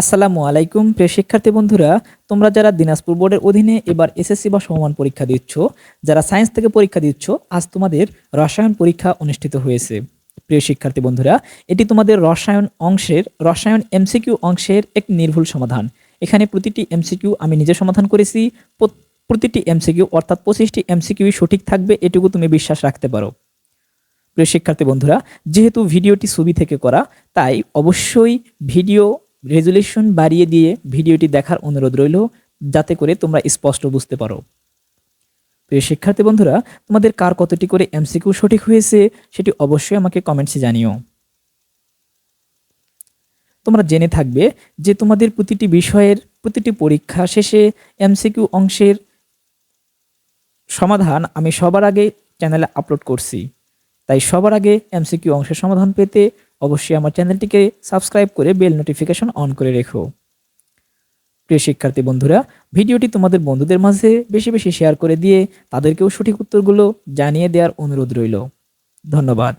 আসসালামু আলাইকুম, প্রিয় শিক্ষার্থী বন্ধুরা। তোমরা যারা দিনাজপুর বোর্ডের অধীনে এবার এসএসসি বা সমমান পরীক্ষা দিচ্ছ, যারা সায়েন্স থেকে পরীক্ষা দিচ্ছ, আজ তোমাদের রসায়ন পরীক্ষা অনুষ্ঠিত হয়েছে। প্রিয় শিক্ষার্থী বন্ধুরা, এটি তোমাদের রসায়ন অংশের, রসায়ন এমসিকিউ অংশের এক নির্ভুল সমাধান। এখানে প্রতিটি এমসিকিউ আমি নিজে সমাধান করেছি প্রতিটি এমসিকিউ অর্থাৎ পঁচিশটি এমসিকিউ সঠিক থাকবে, এটুকু তুমি বিশ্বাস রাখতে পারো। প্রিয় শিক্ষার্থী বন্ধুরা, যেহেতু ভিডিওটি ছবি থেকে করা, তাই অবশ্যই ভিডিও রেজুলেশন বাড়িয়ে দিয়ে ভিডিওটি দেখার অনুরোধ রইল, যাতে করে তোমরা স্পষ্ট বুঝতে পারো। প্রিয় শিক্ষার্থী বন্ধুরা, তোমাদের কার কতটি করে এমসিকিউ সঠিক হয়েছে সেটি অবশ্যই আমাকে কমেন্টসে জানিও। তোমরা জেনে থাকবে যে তোমাদের প্রতিটি বিষয়ের প্রতিটি পরীক্ষা শেষে এমসিকিউ অংশের সমাধান আমি সবার আগে চ্যানেলে আপলোড করছি। তাই সবার আগে এমসিকিউ অংশের সমাধান পেতে অবশ্যই আমার চ্যানেলটিকে সাবস্ক্রাইব করে বেল নোটিফিকেশন অন করে রেখো। প্রিয় শিক্ষার্থী বন্ধুরা, ভিডিওটি তোমাদের বন্ধুদের মাঝে বেশি বেশি শেয়ার করে দিয়ে তাদেরকেও সঠিক উত্তরগুলো জানিয়ে দেওয়ার অনুরোধ রইল। ধন্যবাদ।